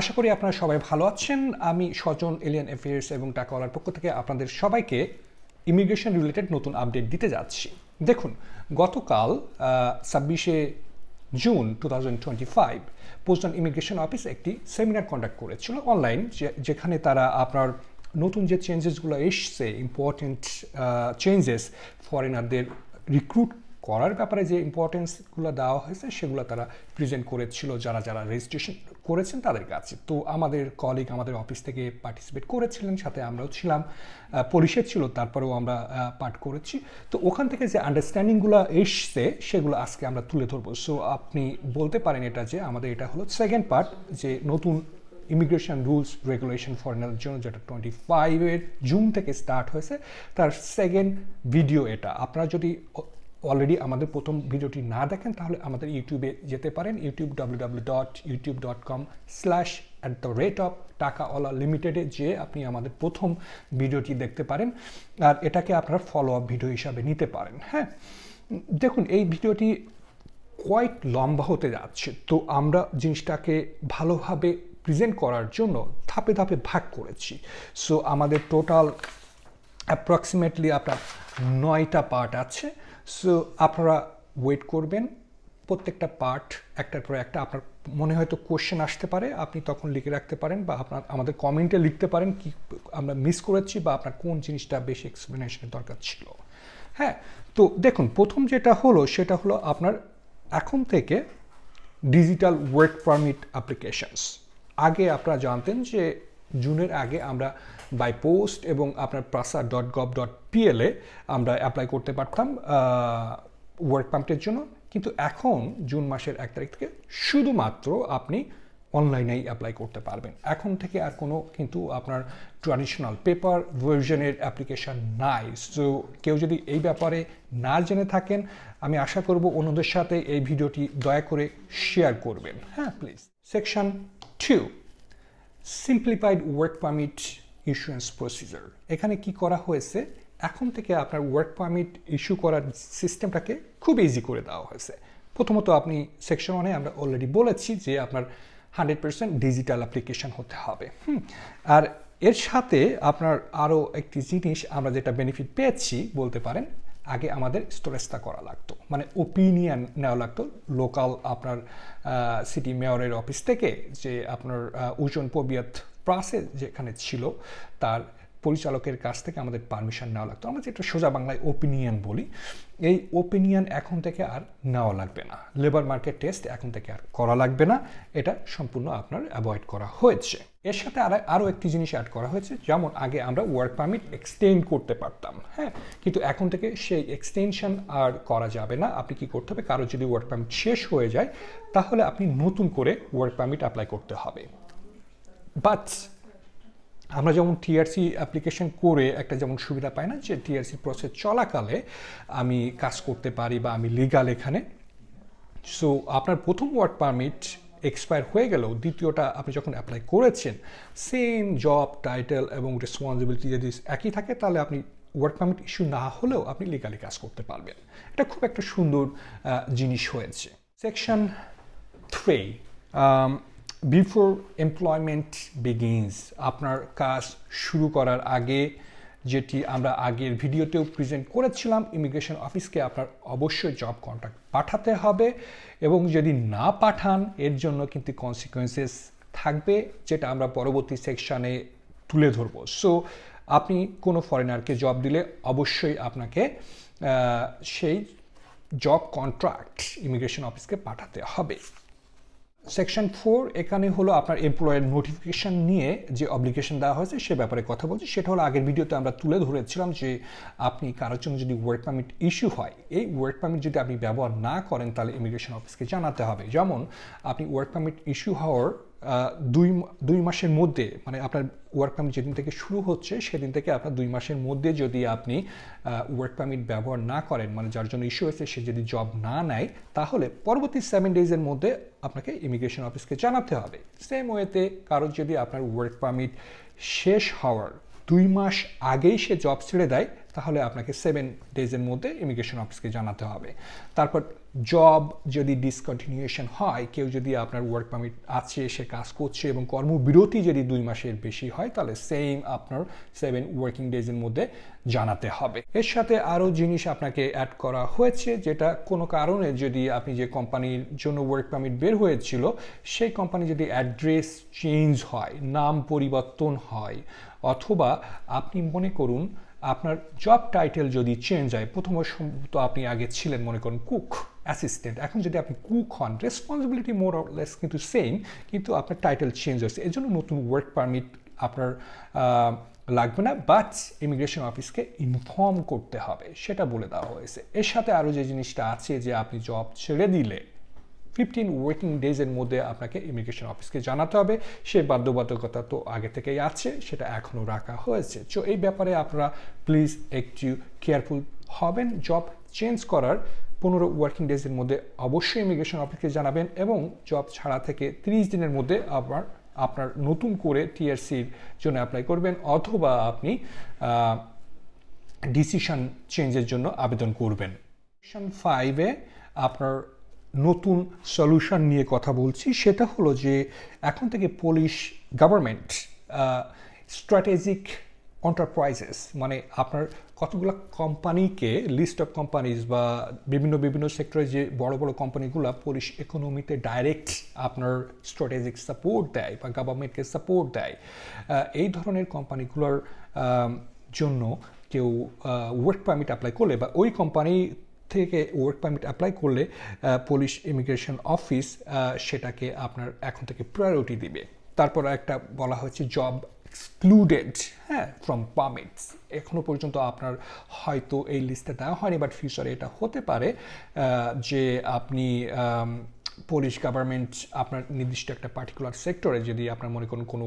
আশা করি আপনারা সবাই ভালো আছেন। আমি স্বজন এলিয়ান অ্যাফেয়ার্স এবং টাকাওয়ালার পক্ষ থেকে আপনাদের সবাইকে ইমিগ্রেশন রিলেটেড নতুন আপডেট দিতে যাচ্ছি। দেখুন, গতকাল ছাব্বিশে June two thousand twenty five immigration office একটি সেমিনার কন্ডাক্ট করেছিল অনলাইন যেখানে তারা আপনার নতুন যে চেঞ্জেসগুলো এসছে ইম্পর্টেন্ট চেঞ্জেস ফরেনারদের রিক্রুট করার ব্যাপারে যে ইম্পর্টেন্সগুলো দেওয়া হয়েছে, সেগুলো তারা প্রেজেন্ট করেছিল যারা যারা রেজিস্ট্রেশন করেছেন তাদের কাছে। তো আমাদের কলিগ আমাদের অফিস থেকে পার্টিসিপেট করেছিলেন, সাথে আমরাও ছিলাম। পরিষদ ছিল, তারপরেও আমরা পাঠ করেছি। তো ওখান থেকে যে আন্ডারস্ট্যান্ডিংগুলো এসছে, সেগুলো আজকে আমরা তুলে ধরবো। সো আপনি বলতে পারেন এটা যে, আমাদের এটা হলো সেকেন্ড পার্ট যে নতুন ইমিগ্রেশন রুলস রেগুলেশন ফরেনারের জন্য যেটা টোয়েন্টি ফাইভের জুন থেকে স্টার্ট হয়েছে, তার সেকেন্ড ভিডিও এটা। আপনারা যদি অলরেডি আমাদের প্রথম ভিডিওটি না দেখেন, তাহলে আমাদের ইউটিউবে যেতে পারেন, YouTube W W dot YouTube dot com slash at the rate of টাকা টাকাওয়ালা লিমিটেডে যেয়ে আপনি আমাদের প্রথম ভিডিওটি দেখতে পারেন। আর এটাকে আপনার ফলো আপ ভিডিও হিসাবে নিতে পারেন হ্যাঁ? দেখুন, এই ভিডিওটি কোয়াইট লম্বা হতে যাচ্ছে। তো আমরা জিনিসটাকে ভালোভাবে প্রেজেন্ট করার জন্য ধাপে ধাপে ভাগ করেছি। সো আমাদের টোটাল অ্যাপ্রক্সিমেটলি আপনার নয়টা পার্ট আছে। সো আপনারা ওয়েট করবেন। প্রত্যেকটা পার্ট একটার পর একটা আপনার মনে হয়তো কোশ্চেন আসতে পারে, আপনি তখন লিখে রাখতে পারেন বা আপনার, আমাদের কমেন্টে লিখতে পারেন কি আমরা মিস করেছি বা আপনার কোন জিনিসটা বেশি এক্সপ্লেনেশনের দরকার ছিল। হ্যাঁ তো দেখুন, প্রথম যেটা হলো, সেটা হলো আপনার এখন থেকে ডিজিটাল ওয়ার্ক পারমিট অ্যাপ্লিকেশানস আগে আপনারা জানতেন যে জুনের আগে আমরা বাই পোস্ট এবং আপনার প্রাসা ডট গভ ডট পিএলে আমরা অ্যাপ্লাই করতে পারতাম ওয়ার্ক পাম্পের জন্য। কিন্তু এখন জুন মাসের এক তারিখ থেকে শুধুমাত্র আপনি অনলাইনেই অ্যাপ্লাই করতে পারবেন। এখন থেকে আর কোনো কিন্তু আপনার ট্র্যাডিশনাল পেপার ভার্জনের অ্যাপ্লিকেশান নাই। সো কেউ যদি এই ব্যাপারে না জেনে থাকেন, আমি আশা করব অন্যদের সাথে এই ভিডিওটি দয়া করে শেয়ার করবেন। হ্যাঁ please section two simplified work permit issuance procedure এখানে কি করা হয়েছে? এখন থেকে আপনার ওয়ার্ক পারমিট ইস্যু করার সিস্টেমটাকে খুব ইজি করে দেওয়া হয়েছে। প্রথমত আপনি সেকশন ওয়ানে আমরা অলরেডি বলেছি যে আপনার হান্ড্রেড পার্সেন্ট ডিজিটাল অ্যাপ্লিকেশন হতে হবে। হুম, আর এর সাথে আপনার আরও একটি জিনিস আমরা যেটা বেনিফিট পেয়েছি, বলতে পারেন, আগে আমাদের স্টোরেজটা করা লাগতো। মানে ওপিনিয়ন নেওয়া লাগতো। লোকাল আপনার সিটি মেয়রের অফিস থেকে যে আপনার ওজন পবিয়াত প্রাসে যেখানে ছিল, তার পরিচালকের কাছ থেকে আমাদের পারমিশন নেওয়া লাগতো। আমরা যেটা সোজা বাংলায় ওপিনিয়ন বলি, এই ওপিনিয়ন এখন থেকে আর নেওয়া লাগবে না। লেবার মার্কেট টেস্ট এখন থেকে আর করা লাগবে না। এটা সম্পূর্ণ আপনার অ্যাভয়েড করা হয়েছে। এর সাথে আর আরও একটি জিনিস অ্যাড করা হয়েছে, যেমন আগে আমরা ওয়ার্ক পারমিট এক্সটেন্ড করতে পারতাম হ্যাঁ? কিন্তু এখন থেকে সেই এক্সটেনশন আর করা যাবে না। আপনি কি করতে হবে? কারও যদি ওয়ার্ক পারমিট শেষ হয়ে যায়, তাহলে আপনি নতুন করে ওয়ার্ক পারমিট অ্যাপ্লাই করতে হবে। বাট আমরা যেমন টিআরসি অ্যাপ্লিকেশন করে একটা যেমন সুবিধা পাই না যে টিআরসি প্রসেস চলাকালে আমি কাজ করতে পারি বা আমি লিগাল এখানে। সো আপনার প্রথম ওয়ার্ক পারমিট এক্সপায়ার হয়ে গেলেও দ্বিতীয়টা আপনি যখন অ্যাপ্লাই করেছেন সেম জব টাইটেল এবং রেসপন্সিবিলিটি যদি একই থাকে, তাহলে আপনি ওয়ার্ক পারমিট ইস্যু না হলেও আপনি লিগালি কাজ করতে পারবেন। এটা খুব একটা সুন্দর জিনিস হয়েছে। Section three before employment begins আপনার কাজ শুরু করার আগে, যেটি আমরা আগের ভিডিওতেও প্রেজেন্ট করেছিলাম ইমিগ্রেশন অফিসকে আপনার অবশ্যই জব কন্ট্রাক্ট পাঠাতে হবে এবং যদি না পাঠান, এর জন্য কিন্তু কনসিকুয়েন্সেস থাকবে, যেটা আমরা পরবর্তী সেকশানে তুলে ধরবো। সো আপনি কোনো ফরেনারকে জব দিলে অবশ্যই আপনাকে সেই জব কন্ট্রাক্ট ইমিগ্রেশন অফিসকে পাঠাতে হবে। সেকশন ফোর এখানে হলো আপনার এমপ্লয়ের নোটিফিকেশান নিয়ে যে অব্লিগেশন দেওয়া হয়েছে সে ব্যাপারে কথা বলছি। সেটা হলো আগের ভিডিওতে আমরা তুলে ধরেছিলাম যে আপনি কারোর জন্য যদি ওয়ার্ক পারমিট ইস্যু হয়, এই ওয়ার্ক পারমিট যদি আপনি ব্যবহার না করেন তাহলে ইমিগ্রেশন অফিসকে জানাতে হবে। যেমন আপনি ওয়ার্ক পারমিট ইস্যু হওয়ার দুই দুই মাসের মধ্যে মানে আপনার ওয়ার্ক পারমিট যেদিন থেকে শুরু হচ্ছে, সেদিন থেকে আপনার দুই মাসের মধ্যে যদি আপনি ওয়ার্ক পারমিট ব্যবহার না করেন মানে যার জন্য ইস্যু হয়েছে, সে যদি জব না নেয়, তাহলে পরবর্তী সেভেন ডেজের মধ্যে আপনাকে ইমিগ্রেশন অফিসকে জানাতে হবে। সেম ওয়েতে কারোর যদি আপনার ওয়ার্ক পারমিট শেষ হওয়ার দুই মাস আগেই সে জব ছেড়ে দেয়, তাহলে আপনাকে সেভেন ডেজের মধ্যে ইমিগ্রেশন অফিসকে জানাতে হবে। তারপর জব যদি ডিসকন্টিনিউয়েশন হয়, কেউ যদি আপনার ওয়ার্ক পারমিট আছে, সে কাজ করছে এবং কর্মবিরতি যদি দুই মাসের বেশি হয়, তাহলে সেম আপনার সেভেন ওয়ার্কিং ডেজের মধ্যে জানাতে হবে। এর সাথে আরও জিনিস আপনাকে অ্যাড করা হয়েছে, যেটা কোনো কারণে যদি আপনি যে কোম্পানির জন্য ওয়ার্ক পারমিট বের হয়েছিল, সেই কোম্পানি যদি অ্যাড্রেস চেঞ্জ হয়, নাম পরিবর্তন হয় অথবা আপনি মনে করুন আপনার জব টাইটেল যদি চেঞ্জ হয়, প্রথমত সম্ভবত আপনি আগে ছিলেন মনে করুন কুক অ্যাসিস্ট্যান্ট এখন যদি আপনি কুক হন রেসপন্সিবিলিটি মোর লেস কিন্তু সেম কিন্তু আপনার টাইটেল চেঞ্জ হয়েছে। এই জন্য নতুন ওয়ার্ক পারমিট আপনার লাগবে না বাট ইমিগ্রেশন অফিসকে ইনফর্ম করতে হবে। সেটা বলে দেওয়া হয়েছে। এর সাথে আরও যে জিনিসটা আছে যে আপনি জব ছেড়ে দিলে ফিফটিন ওয়ার্কিং ডেজের মধ্যে আপনাকে ইমিগ্রেশন অফিসকে জানাতে হবে। সে বাধ্যবাধকতা তো আগে থেকেই আছে, সেটা এখনও রাখা হয়েছে। তো এই ব্যাপারে আপনারা প্লিজ একটু কেয়ারফুল হবেন। জব চেঞ্জ করার পনেরো ওয়ার্কিং ডেজের মধ্যে অবশ্যই ইমিগ্রেশন অফিসকে জানাবেন এবং জব ছাড়া থেকে তিরিশ দিনের মধ্যে আবার আপনার নতুন করে টিআরসির জন্য অ্যাপ্লাই করবেন অথবা আপনি ডিসিশন চেঞ্জের জন্য আবেদন করবেন। ফাইভে আপনার নতুন সলিউশন নিয়ে কথা বলছি। সেটা হলো যে, এখন থেকে পুলিশ গভর্নমেন্ট স্ট্র্যাটেজিক এন্টারপ্রাইজেস মানে আপনার কতগুলো কোম্পানিকে লিস্ট অফ কোম্পানিজ বা বিভিন্ন বিভিন্ন সেক্টরে যে বড় বড় কোম্পানিগুলো পুলিশ ইকোনমিতে ডাইরেক্ট আপনার স্ট্র্যাটেজিক সাপোর্ট দেয় বা গভর্নমেন্টকে সাপোর্ট দেয়। এই ধরনের কোম্পানিগুলোর জন্য কেউ ওয়ার্ক পারমিট অ্যাপ্লাই করলে বা ওই কোম্পানি থেকে ওয়ার্ক পারমিট অ্যাপ্লাই করলে পুলিশ ইমিগ্রেশন অফিস সেটাকে আপনার এখন থেকে প্রায়োরিটি দিবে। তারপর একটা বলা হচ্ছে জব এক্সক্লুডেড হ্যাঁ ফ্রম পারমিটস এখনও পর্যন্ত আপনার হয়তো এই লিস্টে দেওয়া হয়নি বাট ফিউচারে এটা হতে পারে যে আপনি পুলিশ গভর্নমেন্ট আপনার নির্দিষ্ট একটা পার্টিকুলার সেক্টরে যদি আপনার মনে করুন কোনো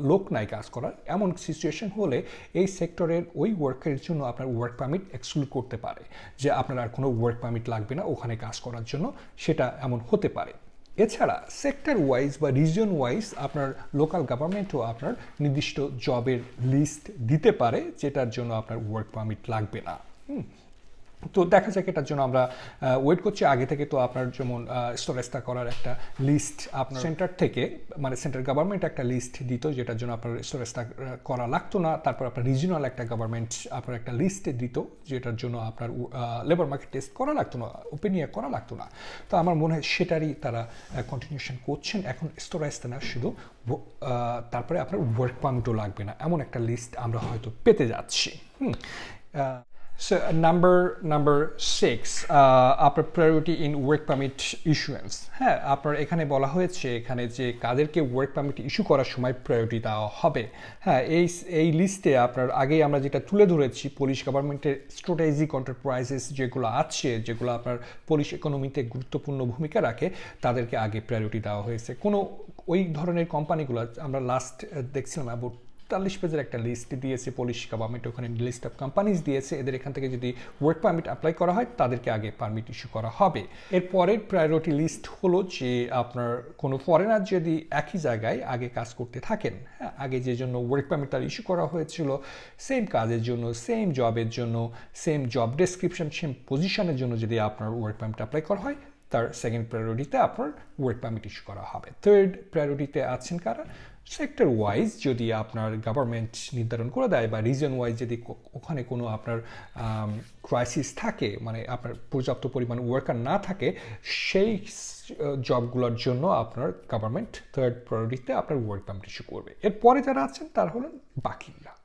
লোক নাই কাজ করার, এমন সিচুয়েশন হলে এই সেক্টরের ওই ওয়ার্কের জন্য আপনার ওয়ার্ক পারমিট এক্সক্লুড করতে পারে। যে আপনার আর কোনো ওয়ার্ক পারমিট লাগবে না ওখানে কাজ করার জন্য, সেটা এমন হতে পারে। এছাড়া সেক্টর ওয়াইজ বা রিজিয়ন ওয়াইজ আপনার লোকাল গভর্নমেন্টও আপনার নির্দিষ্ট জবের লিস্ট দিতে পারে, যেটার জন্য আপনার ওয়ার্ক পারমিট লাগবে না। হুম। তো দেখা যাক এটার জন্য আমরা ওয়েট করছি। আগে থেকে তো আপনার যেমন স্টোরেজটা করার একটা লিস্ট আপনার সেন্টার থেকে মানে সেন্ট্রাল গভর্নমেন্ট একটা লিস্ট দিত যেটার জন্য আপনার স্টোরেজটা করা লাগতো না। তারপর আপনার রিজিনাল একটা গভর্নমেন্ট আপনার একটা লিস্ট দিত যেটার জন্য আপনার লেবার মার্কেট টেস্ট করা লাগতো না ওপিনিয়ন করা লাগতো না। তো আমার মনে হয় সেটারই তারা কন্টিনিউশন করছেন। এখন স্টোরেজটা না, শুধু তারপরে আপনার ওয়ার্ক পারমিটও লাগবে না। এমন একটা লিস্ট আমরা হয়তো পেতে যাচ্ছি। Hmm So uh, number number six, uh, আপনার priority in work permit issuance হ্যাঁ আপনার এখানে বলা হয়েছে এখানে যে কাদেরকে ওয়ার্ক পারমিট ইস্যু করার সময় প্রায়োরিটি দেওয়া হবে। হ্যাঁ এই এই লিস্টে আপনার আগেই আমরা যেটা তুলে ধরেছি পুলিশ গভর্নমেন্টের স্ট্র্যাটেজিক এন্টারপ্রাইজেস যেগুলো আছে যেগুলো আপনার পুলিশ ইকোনমিতে গুরুত্বপূর্ণ ভূমিকা রাখে তাদেরকে আগে প্রায়োরিটি দেওয়া হয়েছে। কোনো ওই ধরনের কোম্পানিগুলো আমরা লাস্ট দেখছিলাম অ্যাবাউট তেতাল্লিশ পেজের একটা লিস্ট দিয়েছে পুলিশ গভর্নমেন্ট ওখানে লিস্ট অফ কোম্পানিজ দিয়েছে। এদের এখান থেকে যদি ওয়ার্ক পারমিট অ্যাপ্লাই করা হয়, তাদেরকে আগে পারমিট ইস্যু করা হবে। এর পরের প্রায়োরিটি লিস্ট হলো যে আপনার কোনো ফরেনার যদি একই জায়গায় আগে কাজ করতে থাকেন হ্যাঁ আগে যে জন্য ওয়ার্ক পারমিট তার ইস্যু করা হয়েছিল সেম কাজের জন্য সেম জবের জন্য সেম জব ডেসক্রিপশন সেম পজিশনের জন্য যদি আপনার ওয়ার্ক পারমিট অ্যাপ্লাই করা হয়, তার সেকেন্ড প্রায়োরিটিতে আপনার ওয়ার্ক পারমিট ইস্যু করা হবে। থার্ড প্রায়োরিটিতে আছেন কারা? সেক্টর ওয়াইজ যদি আপনার গভর্নমেন্ট নির্ধারণ করে দেয় বা রিজন ওয়াইজ যদি ওখানে কোনো আপনার ক্রাইসিস থাকে মানে আপনার পর্যাপ্ত পরিমাণ ওয়ার্কার না থাকে, সেই জবগুলোর জন্য আপনার গভর্নমেন্ট থার্ড প্রায়োরিটিতে আপনার ওয়ার্ক পারমিট ইস্যু করবে। এরপরে যারা আছেন, তারা হলেন বাকিরা।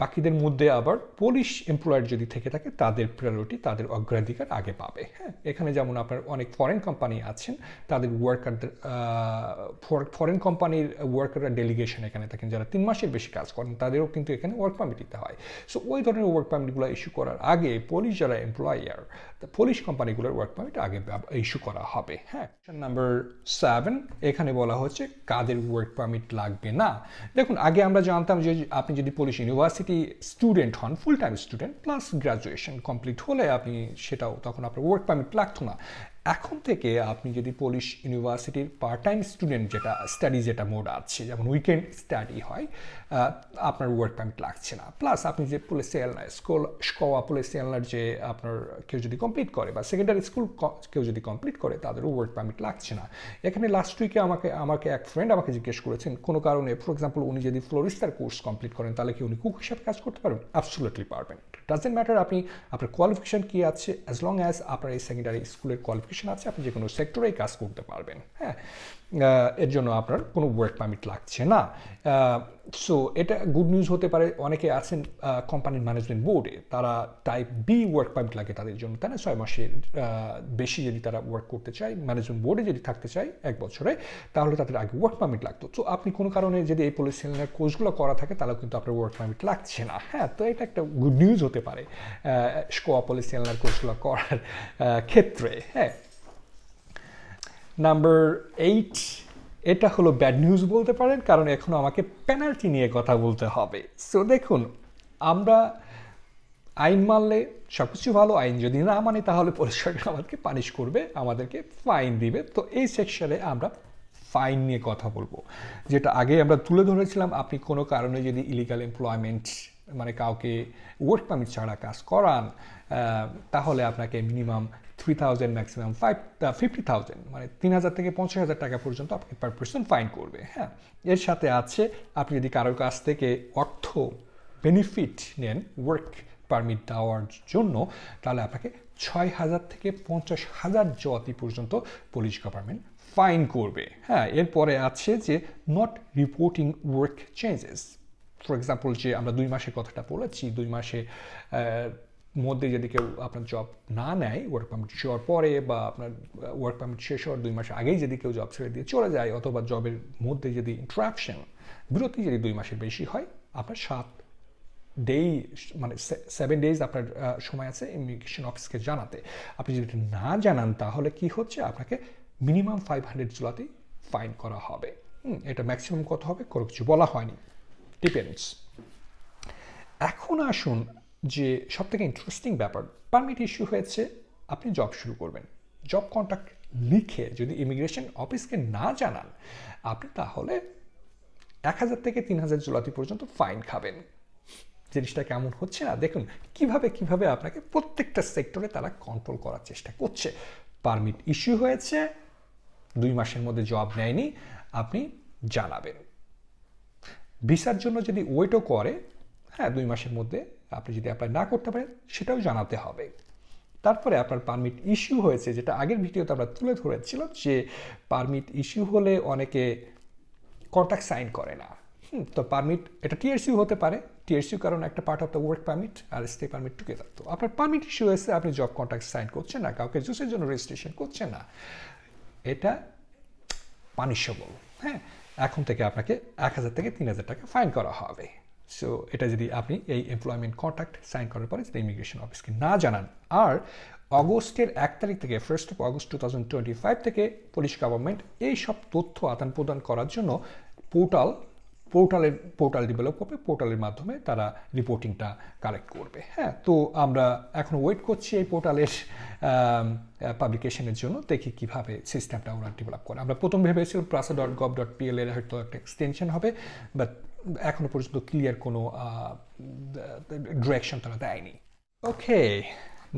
বাকিদের মধ্যে আবার পুলিশ এমপ্লয়ার যদি থেকে থাকে, তাদের প্রায়োরিটি তাদের অগ্রাধিকার আগে পাবে। হ্যাঁ এখানে যেমন আপনার অনেক ফরেন কোম্পানি আছেন, তাদের ওয়ার্কারদের ফরেন কোম্পানির ওয়ার্কাররা ডেলিগেশন এখানে থাকেন, যারা তিন মাসের বেশি কাজ করেন, তাদেরও কিন্তু এখানে ওয়ার্ক পারমিট দিতে হয়। সো ওই ধরনের ওয়ার্ক পারমিটগুলো ইস্যু করার আগে পুলিশ যারা এমপ্লয়ার পুলিশ কোম্পানিগুলোর ওয়ার্ক পারমিট আগে ইস্যু করা হবে হ্যাঁ? নাম্বার সেভেন এখানে বলা হচ্ছে কাদের ওয়ার্ক পারমিট লাগবে না? দেখুন, আগে আমরা জানতাম যে আপনি যদি পুলিশ ইউনিভার্সিটি স্টুডেন্ট হন full time student plus graduation complete হলে আপনি সেটাও, তখন আপনার ওয়ার্ক পারমিট লাগতো না। এখন থেকে আপনি যদি পুলিশ ইউনিভার্সিটির পার্ট টাইম স্টুডেন্ট যেটা স্টাডি যেটা মোড আছে, যেমন উইকেন্ড স্টাডি হয় আপনার ওয়ার্ক পারমিট লাগছে না। প্লাস আপনি যে পুলিশ এলনার স্কুল স্কোয়া পুলিশ এলনার যে আপনার কেউ যদি কমপ্লিট করে, বা সেকেন্ডারি স্কুল কেউ যদি কমপ্লিট করে, তাদেরও ওয়ার্ক পারমিট লাগছে না। এখানে লাস্ট উইকে আমাকে আমাকে এক ফ্রেন্ড আমাকে জিজ্ঞেস করেছেন, কোনো কারণে ফর এক্সাম্পল উনি যদি ফ্লোরিস্টার কোর্স কমপ্লিট করেন, তাহলে কি উনি কুক হিসাবে কাজ করতে পারবেন? অ্যাবসুলেটলি পারবেন। ডাজেন্ট ম্যাটার আপনি, আপনার কোয়ালিফিকেশন কী আছে অ্যাজ লং অ্যাজ আপনার এই সেকেন্ডারি স্কুলের কোয়ালিফিকেশন আছে, আপনি যে কোনো সেক্টরেই কাজ করতে পারবেন হ্যাঁ? এর জন্য আপনার কোনো ওয়ার্ক পারমিট লাগছে না। সো এটা গুড নিউজ হতে পারে, অনেকে আছেন কোম্পানির ম্যানেজমেন্ট বোর্ডে তারা টাইপ বি ওয়ার্ক পারমিট লাগে তাদের জন্য, তাই না? ছয় মাসের বেশি যদি তারা ওয়ার্ক করতে চায় ম্যানেজমেন্ট বোর্ডে যদি থাকতে চায় এক বছরে, তাহলে তাদের আগে ওয়ার্ক পারমিট লাগতো। তো আপনি কোনো কারণে যদি এই পুলিশ সেলের কোর্সগুলো করা থাকে তাহলে কিন্তু আপনার ওয়ার্ক পারমিট লাগছে না হ্যাঁ? তো এটা একটা গুড নিউজ হতে পারে। স্কোয়া পুলিশ সেলের কোর্সগুলো করার ক্ষেত্রে হ্যাঁ। নাম্বার এইট এটা হলো ব্যাড নিউজ বলতে পারেন, কারণ এখন আমাকে পেনাল্টি নিয়ে কথা বলতে হবে। সো দেখুন, আমরা আইন মানলে সব কিছু ভালো, আইন যদি না মানে তাহলে পরিষ্কার আমাদেরকে পানিশ করবে, আমাদেরকে ফাইন দিবে। তো এই সেকশনে আমরা ফাইন নিয়ে কথা বলব। যেটা আগে আমরা তুলে ধরেছিলাম, আপনি কোনো কারণে যদি ইলিগাল এমপ্লয়মেন্ট মানে কাউকে ওয়ার্ক পারমিট ছাড়া কাজ করান তাহলে আপনাকে minimum three thousand maximum five fifty thousand মানে তিন হাজার থেকে পঞ্চাশ হাজার টাকা পর্যন্ত আপনাকে পার পার্সন ফাইন করবে হ্যাঁ? এর সাথে আছে, আপনি যদি কারোর কাছ থেকে অর্থ বেনিফিট নেন ওয়ার্ক পারমিট দেওয়ার জন্য, তাহলে আপনাকে ছয় হাজার থেকে পঞ্চাশ হাজার জতি পর্যন্ত পুলিশ গভর্নমেন্ট ফাইন করবে হ্যাঁ? এরপরে আছে যে not reporting work changes for example যে আমরা দুই মাসের কথাটা বলেছি, দুই মাসে মধ্যে যদি কেউ আপনার জব না নেয় ওয়ার্ক পারমিট হওয়ার পরে বা আপনার ওয়ার্ক পারমিট শেষ হওয়ার দুই মাস আগেই যদি কেউ জব ছেড়ে দিয়ে চলে যায় অথবা জবের মধ্যে যদি ইন্টারাপশন বিরতি যদি দুই মাসের বেশি হয়, আপনার সাত ডেই মানে সেভেন ডেজ আপনার সময় আছে ইমিগ্রেশন অফিসকে জানাতে। আপনি যদি না জানান, তাহলে কি হচ্ছে? আপনাকে মিনিমাম ফাইভ হান্ড্রেড জুলাতেই ফাইন করা হবে। এটা ম্যাক্সিমাম কত হবে? কোনো কিছু বলা হয়নি। ডিপেন্ডস এখন আসুন যে সব থেকে ইন্টারেস্টিং ব্যাপার পারমিট ইস্যু হয়েছে, আপনি জব শুরু করবেন। জব কন্ট্যাক্ট লিখে যদি ইমিগ্রেশন অফিসকে না জানান, আপনি তাহলে এক হাজার থেকে তিন হাজার জুলাতি পর্যন্ত ফাইন খাবেন। জিনিসটা কেমন হচ্ছে না? দেখুন, কীভাবে কীভাবে আপনাকে প্রত্যেকটা সেক্টরে তারা কন্ট্রোল করার চেষ্টা করছে। পারমিট ইস্যু হয়েছে, দুই মাসের মধ্যে জব নেয়নি, আপনি জানাবেন। ভিসার জন্য যদি ওয়েটও করে হ্যাঁ দুই মাসের মধ্যে আপনি যদি অ্যাপ্লাই না করতে পারেন, সেটাও জানাতে হবে। তারপরে আপনার পারমিট ইস্যু হয়েছে, যেটা আগের ভিডিওতে আমরা তুলে ধরেছিলাম যে পারমিট ইস্যু হলে অনেকে কন্ট্যাক্ট সাইন করে না। তো পারমিট এটা টিএসইউ হতে পারে। টিএসইউ কারণ একটা part of the work permit R stay permit together তো আপনার পারমিট ইস্যু হয়েছে, আপনি জব কন্ট্যাক্ট সাইন করছেন না, কাউকে জুসের জন্য রেজিস্ট্রেশন করছেন না, এটা পানিশেবল। হ্যাঁ এখন থেকে আপনাকে এক হাজার থেকে তিন হাজার টাকা ফাইন করা হবে। সো এটা যদি আপনি এই এমপ্লয়মেন্ট কন্ট্রাক্ট সাইন করার পরে যদি ইমিগ্রেশন অফিসকে না জানান, আর অগস্টের এক তারিখ থেকে first of August two thousand twenty five থেকে পুলিশ গভর্নমেন্ট এই সব তথ্য আদান প্রদান করার জন্য পোর্টাল পোর্টালের পোর্টাল ডেভেলপ করবে, পোর্টালের মাধ্যমে তারা রিপোর্টিংটা কালেক্ট করবে। হ্যাঁ তো আমরা এখন ওয়েট করছি এই পোর্টালের পাবলিকেশনের জন্য, দেখি কীভাবে সিস্টেমটা ওরা ডেভেলপ করে। আমরা প্রথম ভেবেছিলাম praca dot gov dot PL এর হয়তো একটা এক্সটেনশন হবে বাট এখনও পর্যন্ত ক্লিয়ার কোনো ডিরেকশন তারা দেয়নি। ওকে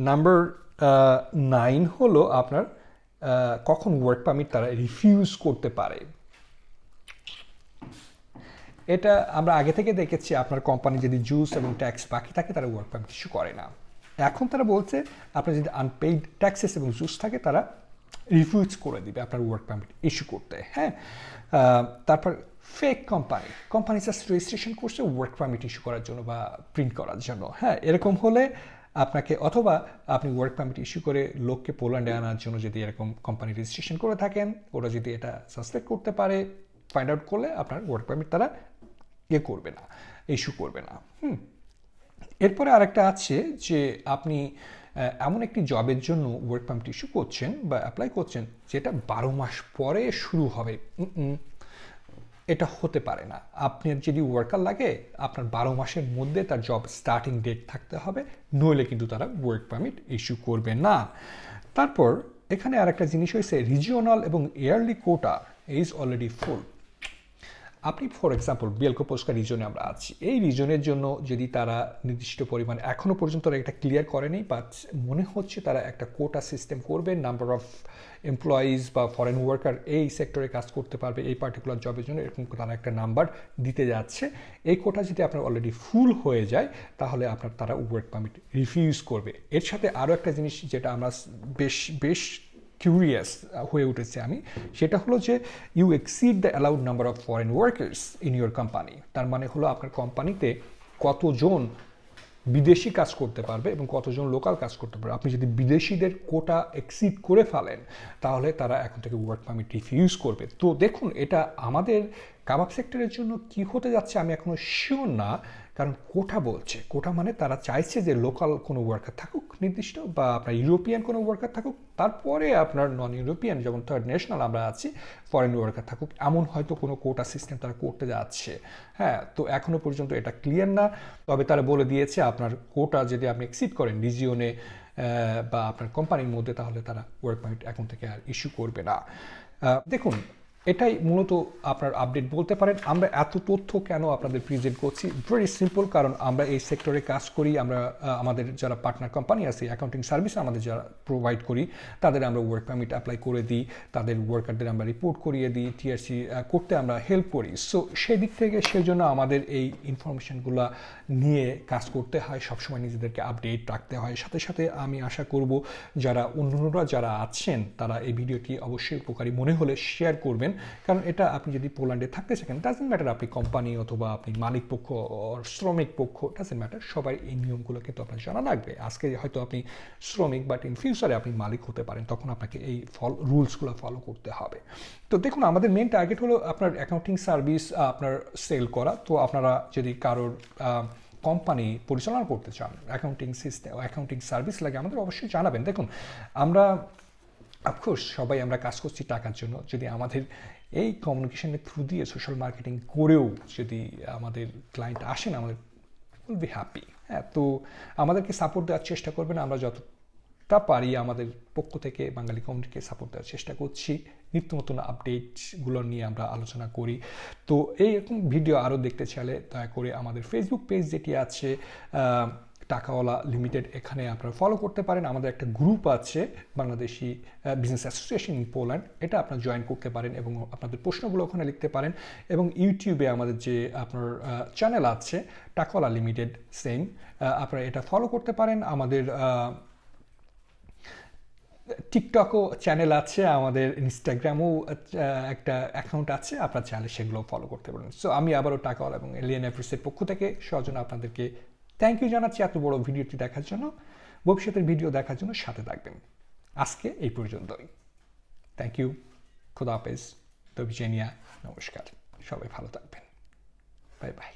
নাম্বার নাইন হলো আপনার কখন ওয়ার্ক পারমিট তারা রিফিউজ করতে পারে। এটা আমরা আগে থেকে দেখেছি, আপনার কোম্পানি যদি জুস এবং ট্যাক্স বাকি থাকে, তারা ওয়ার্ক পারমিট ইস্যু করে না। এখন তারা বলছে, আপনার যদি আনপেইড ট্যাক্সেস এবং জুস থাকে, তারা রিফিউজ করে দিবে আপনার ওয়ার্ক পারমিট ইস্যু করতে হ্যাঁ? তারপর fake company company just registration করছে ওয়ার্ক পারমিট ইস্যু করার জন্য বা প্রিন্ট করার জন্য হ্যাঁ? এরকম হলে আপনাকে, অথবা আপনি ওয়ার্ক পারমিট ইস্যু করে লোককে পোল্যান্ডে আনার জন্য যদি এরকম কোম্পানি রেজিস্ট্রেশন করে থাকেন, ওরা যদি এটা সাসপেক্ট করতে পারে ফাইন্ড আউট করলে আপনার ওয়ার্ক পারমিট তারা ইয়ে করবে না ইস্যু করবে না। হুম। এরপরে আরেকটা আছে যে আপনি এমন একটি জবের জন্য ওয়ার্ক পারমিট ইস্যু করছেন বা অ্যাপ্লাই করছেন যেটা বারো মাস পরে শুরু হবে। এটা হতে পারে না। আপনার যদি ওয়ার্কার লাগে, আপনার বারো মাসের মধ্যে তার জব স্টার্টিং ডেট থাকতে হবে, নইলে কিন্তু তারা ওয়ার্ক পারমিট ইস্যু করবে না। তারপর এখানে আর একটা জিনিস হয়েছে রিজিওনাল এবং yearly quota is already full আপনি ফর এক্সাম্পল বিয়েলকো পোস্কা রিজনে আমরা আছি। এই রিজনের জন্য যদি তারা নির্দিষ্ট পরিমাণ এখনও পর্যন্ত তারা এটা ক্লিয়ার করেনি বাট মনে হচ্ছে তারা একটা কোটা সিস্টেম করবে নাম্বার অফ এমপ্লয়িজ বা ফরেন ওয়ার্কার এই সেক্টরে কাজ করতে পারবে এই পার্টিকুলার জবের জন্য, এরকম তারা একটা নাম্বার দিতে যাচ্ছে। এই কোটা যদি আপনার অলরেডি ফুল হয়ে যায়, তাহলে আপনার, তারা ওয়ার্ক পারমিট রিফিউজ করবে। এর সাথে আরও একটা জিনিস যেটা আমরা বেশ বেশ কিউরিয়াস হয়ে উঠেছে আমি, সেটা হলো যে you exceed the allowed number of foreign workers in your company তার মানে হলো আপনার কোম্পানিতে কতজন বিদেশি কাজ করতে পারবে এবং কতজন লোকাল কাজ করতে পারবে। আপনি যদি বিদেশিদের কোটা এক্সিড করে ফেলেন, তাহলে তারা এখন থেকে ওয়ার্ক পারমিট রিফিউজ করবে। তো দেখুন, এটা আমাদের কাবাব সেক্টরের জন্য কি হতে যাচ্ছে আমি এখনও শিওর না কারণ কোটা বলছে, কোটা মানে তারা চাইছে যে লোকাল কোনো ওয়ার্কার থাকুক নির্দিষ্ট বা আপনার ইউরোপিয়ান কোনো ওয়ার্কার থাকুক, তারপরে আপনার নন ইউরোপিয়ান যেমন থার্ড ন্যাশনাল আমরা আছি ফরেন ওয়ার্কার থাকুক, এমন হয়তো কোনো কোটা সিস্টেম তারা করতে যাচ্ছে। হ্যাঁ তো এখনও পর্যন্ত এটা ক্লিয়ার না, তবে তারা বলে দিয়েছে আপনার কোটা যদি আপনি এক্সিড করেন রিজিওনে বা আপনার কোম্পানির মধ্যে, তাহলে তারা ওয়ার্ক পারমিট এখন থেকে আর ইস্যু করবে না। দেখুন এটাই মূলত আপনার আপডেট বলতে পারেন, আমরা এত তথ্য কেন আপনাদের প্রেজেন্ট করছি? ভেরি সিম্পল কারণ আমরা এই সেক্টরে কাজ করি, আমরা আমাদের যারা পার্টনার কোম্পানি আছে অ্যাকাউন্টিং সার্ভিস আমাদের যারা প্রোভাইড করি, তাদের আমরা ওয়ার্ক পারমিট অ্যাপ্লাই করে দিই, তাদের ওয়ার্কারদের আমরা রিপোর্ট করিয়ে দিই টিআরসি করতে আমরা হেল্প করি। সো সেদিক থেকে সেই জন্য আমাদের এই ইনফরমেশনগুলো নিয়ে কাজ করতে হয়, সবসময় নিজেদেরকে আপডেট রাখতে হয়। সাথে সাথে আমি আশা করব, যারা অন্যরা যারা আছেন, তারা এই ভিডিওটি অবশ্যই উপকারী মনে হলে শেয়ার করবেন। কারণ এটা আপনি যদি পোল্যান্ডে থাকতে চান ডাজেন্ট ম্যাটার আপনি কোম্পানি অথবা আপনি মালিক পক্ষ শ্রমিক পক্ষ ডাজেন্ট ম্যাটার সবাই এই নিয়মগুলো কিন্তু আপনার জানা লাগবে। আজকে হয়তো আপনি শ্রমিক বাট ইন ফিউচারে আপনি মালিক হতে পারেন, তখন আপনাকে এই ফল রুলসগুলো ফলো করতে হবে। তো দেখুন, আমাদের মেন টার্গেট হলো আপনার অ্যাকাউন্টিং সার্ভিস আপনার সেল করা। তো আপনারা যদি কারোর কোম্পানি পরিচালনা করতে চান অ্যাকাউন্টিং সিস্টেম অ্যাকাউন্টিং সার্ভিস লাগে, আমাদের অবশ্যই জানাবেন। দেখুন, আমরা অফকোর্স সবাই আমরা কাজ করছি টাকার জন্য। যদি আমাদের এই কমিউনিকেশনের থ্রু দিয়ে সোশ্যাল মার্কেটিং করেও যদি আমাদের ক্লায়েন্ট আসেন, আমাদের উইল বি হ্যাপি হ্যাঁ তো আমাদেরকে সাপোর্ট দেওয়ার চেষ্টা করবেন। আমরা যতটা পারি আমাদের পক্ষ থেকে বাঙালি কমিউনিটিকে সাপোর্ট দেওয়ার চেষ্টা করছি। নিত্য নতুন আপডেটগুলো নিয়ে আমরা আলোচনা করি। তো এইরকম ভিডিও আরও দেখতে চাইলে দয়া করে আমাদের ফেসবুক পেজ যেটি আছে টাকাওয়ালা লিমিটেড এখানে আপনারা ফলো করতে পারেন। আমাদের একটা গ্রুপ আছে, Bangladeshi business association in Poland এটা আপনারা জয়েন করতে পারেন এবং আপনাদের প্রশ্নগুলো ওখানে লিখতে পারেন। এবং ইউটিউবে আমাদের যে আপনার চ্যানেল আছে, টাকাওয়ালা লিমিটেড সেম আপনারা এটা ফলো করতে পারেন। আমাদের টিকটকও চ্যানেল আছে, আমাদের ইনস্টাগ্রামও একটা অ্যাকাউন্ট আছে। আপনার চ্যানেলে সেগুলো ফলো করতে পারেন। সো আমি আবারও টাকাওয়ালা এবং এলিয়ান এফিসের পক্ষ থেকে সজন আপনাদেরকে থ্যাংক ইউ জানাচ্ছি এত বড় ভিডিওটি দেখার জন্য। ভবিষ্যতের ভিডিও দেখার জন্য সাথে থাকবেন। আজকে এই পর্যন্তই। থ্যাংক ইউ খুদা হাফেজ। তবিজেনিয়া নমস্কার। সবাই ভালো থাকবেন। Bye bye